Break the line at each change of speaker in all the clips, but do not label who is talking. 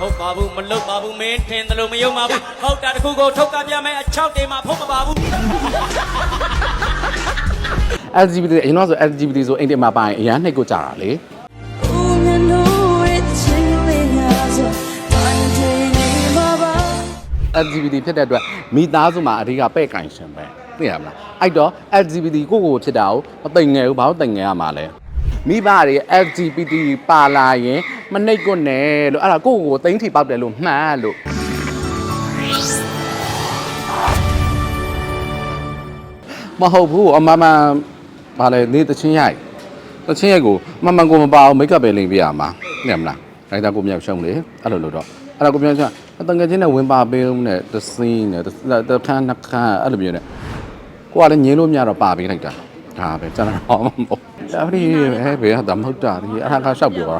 ဟုတ်ပါဘူးမလုပ်ပါဘူးမင်းထင်တယ်လို့မယုံပါဘူးဟုတ်တာတခုကိုထုတ်ကပြမယ်အချောက်တွေမှာဖုတ်မပါဘူး
LGBT အရင်တော့ဆို LGBT ဆိုအိမ်တင်မှာပိုင်အရန်နှိတ်ကိုကြတာလေ LGBT ဖြစ်တဲ့အတွက်မိသားစုမှာအဓိကပဲ့ကင်ရှင်ပဲသိရမလားအဲ့တော့ LGBT ကိုကိုဖြစ်တာကိုမသိငယ်ဘူးဘာလို့သိငယ်ရမှာလဲ မိဘတွေ LGBT ပါလာရင်မနှိတ်ကွနဲ့လို့အဲ့ဒါကိုကိုကိုသိမ့်ထီပေါက်တယ်လို့မှန်းလို့မဟုတ်ဘူးအမမဘာလဲနေတချင်းရိုက်တချင်းရိုက်ကိုမမကိုမပါအောင်မိတ်ကပ်ပဲလိမ့်ပြရမှာသိရမလားဒါကြကိုမြောက်ရှုံးလေအဲ့လိုလို့တော့အဲ့ဒါကိုမြောက်ရှုံးအတငယ်ချင်းနဲ့ဝင်ပါပေးဦးနဲ့တစင်းနဲ့တခန်းနှခန်းအဲ့လိုမျိုးနဲ့ကိုကလည်းငင်းလို့မရတော့ပါပေးလိုက်တာ ဒါပဲကျွန်တော်မဟုတ်ဒါပရိပဲဘယ်ဟာမဟုတ်တာဒီအဲ့ဒါကရှောက်ပြောတာ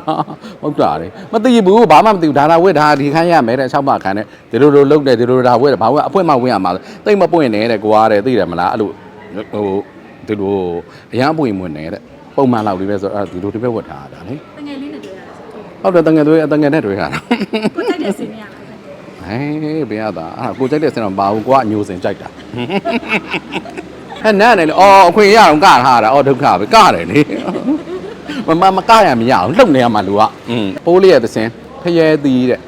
ဟုတ်တာလေမသိဘူးဘာမှမသိဘူးဒါသာဝက်ဒါဒီခန်းရမယ်တဲ့၆ပါခန်းနဲ့ဒီလိုလိုလုပ်တယ်ဒီလိုလိုဒါဝက်တယ်ဘာဝက်အဖွင့်မှဝင်ရမှာတိတ်မပွင့်နေတဲ့ကိုကတဲ့သိတယ်မလားအဲ့လိုဟိုဒီလိုအရန်ပွင့်ဝင်နေတဲ့ပုံမှန်လောက်လေးပဲဆိုတော့ဒီလိုဒီဘက်ဝတ်ထားတာလေ
တငယ်လေးနဲ့တွေ့ရတယ်ဆိုတော့
ဟုတ်တယ်တငယ်တွေတငယ်နဲ့တွေ့ရတာ
ကိုတိုက်တဲ့စင်းနေရလား
ဟဲ့ဘယ်ရတာအဲ့ကိုကြိုက်တဲ့စင်တော့မပါဘူးကိုကအညိုစင်ကြိုက်တာ အဲနတ်နေလေအော်အခွင့်ရအောင်ကထားတာအော်ဒုက္ခပဲကတယ်လေမမမကရမရအောင်လှုပ်နေရမှာလူကအင်းပိုးလေးရဲ့သင်းဖျဲသေးတဲ့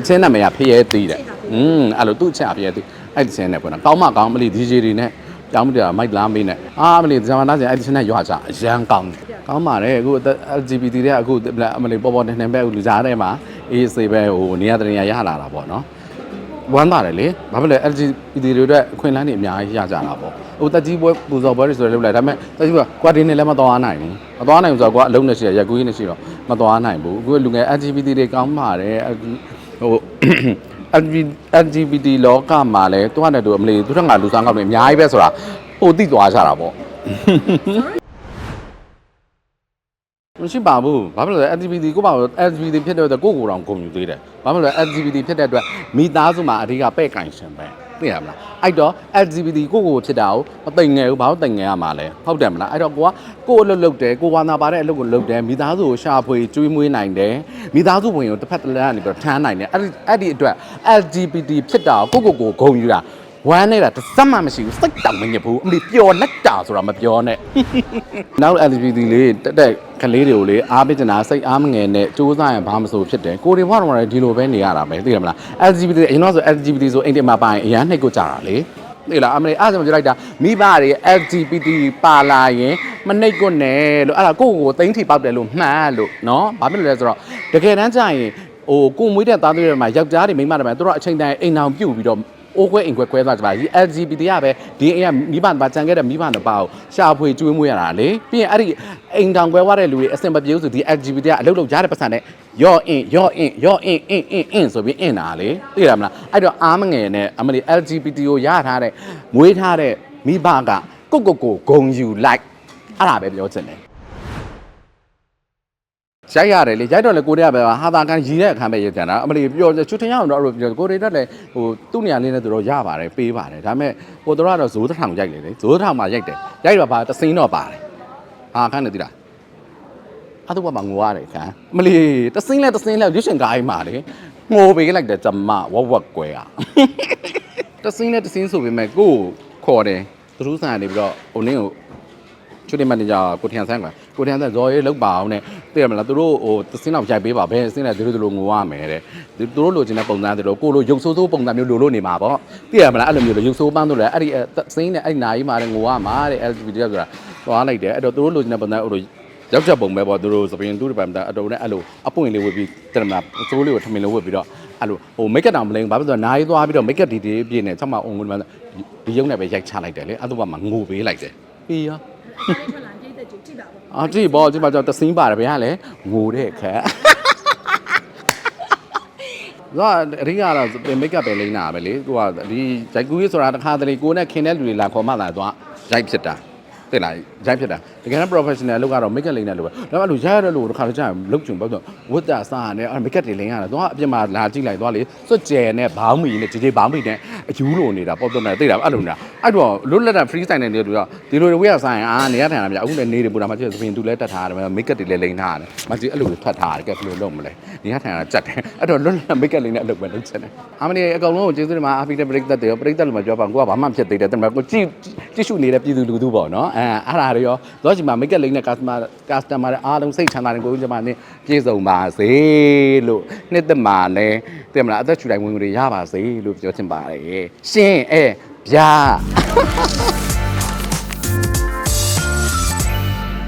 အချင်းနာမည်ကဖျဲသေးတဲ့อืมအဲ့လိုသူ့အချက်အပြည့်သူအဲ့ဒီစင်းနဲ့ပေါ့နော်ကောင်းမကောင်းမလီ DJ တွေနဲ့တောင်းမတရားမိုက်လာမေးနဲ့အာမလီဇမနာစင်အဲ့ဒီစင်းနဲ့ရွာချအရန်ကောင်းကောင်းပါတယ်အခု LGBT တွေကအခုအမလီပေါ်ပေါ်နေနေပဲလူစားထဲမှာ AC ပဲဟိုနေရာတနေရာရလာတာပေါ့နော် ဝမ်းသာတယ်လေဘာဖြစ်လဲ LGBT တွေအတွက်အခွင့်အလမ်းတွေအများကြီးရကြတာပေါ့ဟိုတက်ကြီးပွဲပူဇော်ပွဲတွေဆိုလည်းလုပ်လိုက်ဒါပေမဲ့တက်ကြီးကကွာဒီနေလည်းမတော်နိုင်ဘူးမတော်နိုင်ဘူးဆိုတော့ကွာအလုံးနဲ့ရှိရရက်ကူးကြီးနဲ့ရှိတော့မတော်နိုင်ဘူးအခုလူငယ် LGBT တွေကောင်းပါတယ်ဟို LGBT လောကမှာလည်းသူကလည်းသူအမလီသူထက်ငါလူစားကောက်တွေအများကြီးပဲဆိုတာဟိုသိသွားကြတာပေါ့ မရှိပါဘူးဘာဖြစ်လို့လဲ LGBT ကိုပါ LGBT ဖြစ်တဲ့အတွက်ကိုယ့်ကိုယ်တော်ဂုဏ်ယူသေးတယ်ဘာဖြစ်လို့လဲ LGBT ဖြစ်တဲ့အတွက်မိသားစုမှာအဓိကပဲ့ကင်ရှင်ပဲသိရမလားအဲ့တော့ LGBT ကိုယ့်ကိုယ်ဖြစ်တာကိုမသိငယ်ဘူးဘာလို့သိငယ်ရမှာလဲဟုတ်တယ်မလားအဲ့တော့ကိုကကိုယ်အလုပ်လုပ်တယ်ကိုဝါနာပါတဲ့အလုပ်ကိုလုပ်တယ်မိသားစုကိုရှာဖွေကျွေးမွေးနိုင်တယ်မိသားစုဝင်ကိုတစ်ဖက်တစ်လမ်းကနေပြီးတော့ထမ်းနိုင်တယ်အဲ့ဒီအဲ့ဒီအတွက် LGBT ဖြစ်တာကိုကိုယ့်ကိုယ်ကိုဂုဏ်ယူတာ ဝမ်းနေတာတစ်စက်မှမရှိဘူးစိတ်တောင်မညစ်ဘူးအမလီပျော်လက်တာဆိုတာမပြောနဲ့နောက် LGBT လေးတက်တက်ကလေးတွေကိုလေအားပေးချင်တာစိတ်အားမငယ်နဲ့စူးစမ်းရင်ဘာမှမဆိုဖြစ်တယ်ကိုတွေဘွားတော်လည်းဒီလိုပဲနေရတာပဲသိရမလား LGBT အရင်တော့ဆို LGBT ဆိုအိမ်တင်မှာပိုင်အရန်နှိတ်ကိုကြတာလေသိလားအမလေးအားစမပြောလိုက်တာမိဘတွေ LGBT ပါလာရင်မနှိတ်ကွနဲ့လို့အဲ့ဒါကိုယ့်ကိုယ်ကိုသိမ့်ထီပေါက်တယ်လို့မှန်းလို့နော်ဘာဖြစ်လို့လဲဆိုတော့တကယ်တမ်းကျရင်ဟိုကိုယ်မွေးတဲ့သားသမီးတွေမှာယောက်ျားတွေမိန်းမတွေမှာသူတို့အချိန်တိုင်းအိမ်အောင်ပြုတ်ပြီးတော့ အိုးခွဲအိမ်ခွဲခွဲသွားကြပါဒီ LGBT ကပဲဒီအိမ်ကမိဘဘာကြံခဲ့တဲ့မိဘတစ်ပါးကိုရှာဖွေကျွေးမွေးရတာလေပြီးရင်အဲ့ဒီအိမ်တောင်ခွဲသွားတဲ့လူတွေအစင်မပြေဘူးဆိုဒီ LGBT ကအလုပ်လုပ်ကြတဲ့ပတ်စံနဲ့ရော့အင်ရော့အင်ရော့အင်အင်အင်အင်ဆိုပြီးအင်တာလေသိရမလားအဲ့တော့အားမငယ်နဲ့အမလီ LGBT ကိုရထားတဲ့မွေးထားတဲ့မိဘကကိုကိုကိုဂုံယူလိုက်အဲ့ဒါပဲပြောချင်တယ် ရိုက်ရတယ်လေရိုက်တော့လေကိုတွေကပဲဟာသာကန်ရီတဲ့အခန်းပဲရိုက်ကြတာအမလီပြောချွတ်ထင်ရအောင်တော့အဲ့လိုပြောကိုတွေတက်လေဟိုသူ့နေရာလေးနဲ့သူတို့ရပါတယ်ပေးပါတယ်ဒါပေမဲ့ဟိုတို့ကတော့ဇိုးတစ်ထောင်ရိုက်လေလေဇိုးတစ်ထောင်မှာရိုက်တယ်ရိုက်တော့ပါတစင်းတော့ပါတယ်ဟာခန်းနေသီလားအဲ့တော့မှငိုရတယ်ခန်းအမလီတစင်းလဲတစင်းလဲရွှေရှင်ကားအိမ်မှာလေငိုပေးလိုက်တယ်ကျမဝက်ဝက်ကွဲอ่ะတစင်းလဲတစင်းဆိုပေမဲ့ကိုခေါ်တယ်သူတို့ဆန်ကနေပြီးတော့ဟိုနင်းကို ချွတ်တယ်မန်နေဂျာကိုထျံဆန်းကကိုထျံဆန်းဇော်ရေးလောက်ပါအောင်နဲ့သိရမလားသူတို့ဟိုသင်းအောင်ရိုက်ပေးပါဘယ်အစင်းလဲသူတို့သူတို့ငိုရမယ်တဲ့သူတို့လိုချင်တဲ့ပုံစံသူတို့ကိုလိုရုပ်ဆိုးဆိုးပုံစံမျိုးလိုလို့နေမှာပေါ့သိရမလားအဲ့လိုမျိုးလိုရုပ်ဆိုးပန်းတို့လည်းအဲ့ဒီသင်းနဲ့အဲ့ဒီနာကြီးမှာလည်းငိုရမှာတဲ့ LGBT ဆိုတာသွားလိုက်တယ်အဲ့တော့သူတို့လိုချင်တဲ့ပုံစံဟိုလိုရောက်ချက်ပုံပဲပေါ့သူတို့စပင်းတူတပံအတုံးနဲ့အဲ့လိုအပွင့်လေးဝတ်ပြီးတယ်မလားစိုးလေးကိုထမင်းလေးဝတ်ပြီးတော့အဲ့လိုဟိုမိတ်ကပ်တောင်မလိန်ဘာဖြစ်လို့နားရီသွားပြီးတော့မိတ်ကပ်ဒီဒီပြည့်နေချက်မှအုံငုံမှာဒီရုပ်နဲ့ပဲရိုက်ချလိုက်တယ်လေအဲ့တော့မှငိုပေးလိုက်တယ်ပြီးရော
အဲ့ဒီထွက်လာပြည့်တဲ့ကြည့်ကြည့်ပါဦး
အာကြည့်ပေါ့ကြည့်ပါကြောတစင်းပါတယ်ဗျာလေငိုတဲ့ခက်ဇာအရိကတော့မိတ်ကပ်ပဲလိမ့်တာပဲလေကိုကဒီဂျိုက်ကူကြီးဆိုတာတစ်ခါတလေကိုနဲ့ခင်တဲ့လူတွေလာခေါ်မှလာတော့ရိုက်ဖြစ်တာသိလားရိုက်ဖြစ်တာတကယ်တော့ professional လောက်ကတော့ make up လိမ့်နေလို့ပဲဒါပေမဲ့လို့ရရတဲ့လို့တစ်ခါတည်းကျရင်လုတ်ချင်ပေါ့ဆိုဝတ်တာစားရတယ်အဲ့ make up တွေလိမ့်ရတယ်တော့အပြင်မှာလာကြည့်လိုက်တော့လေစွတ်ကျဲနဲ့ဘောင်းမီနဲ့ဂျေဂျေဘောင်းမီနဲ့အယူလိုနေတာပေါ့တော့နေသိတာအဲ့လိုနေတာအဲ့တော့လွတ်လပ်တဲ့ free style နဲ့နေလို့တော့ဒီလိုတွေဝေးရဆိုင်ရင်အာနေရထိုင်ရမှာအခုလည်းနေတယ်ပူတာမှကျသပင်သူလည်းတက်ထားရတယ် make up တွေလည်းလိမ့်ထားရတယ်မကြီးအဲ့လိုထွက်ထားရတယ်ကဲဘယ်လိုလုပ်မလဲနေရထိုင်ရတာကြက်တယ်အဲ့တော့လွတ်လပ် make up လေးနဲ့အလုပ်ပဲလုပ်ချင်တယ်အမလေးအကောင်လုံးကိုကျေးဇူးတင်ပါအဖိတဲ့ပရိသတ်တွေရောပရိသတ်လူမပြောပါဘူးကိုကဘာမှဖြစ်သေးတယ်တမန်ကိုကြည့်ကြည့်ရှုနေတဲ့ပြည်သူလူထုပေါ့နော်အဲအဲ့ဒါတွေရောတော့ဒီမှာ make up လေးနဲ့ customer customer တွေအားလုံးစိတ်ချမ်းသာတဲ့ကိုကြီးကျမနဲ့ပြည့်စုံပါစေလို့နှစ်သက်မှာလဲတင်မလားအသက်ချူတိုင်းဝင်ဝင်တွေရပါစေလို့ပြောချင်ပါတယ်ရှင်အဲ ဗျာ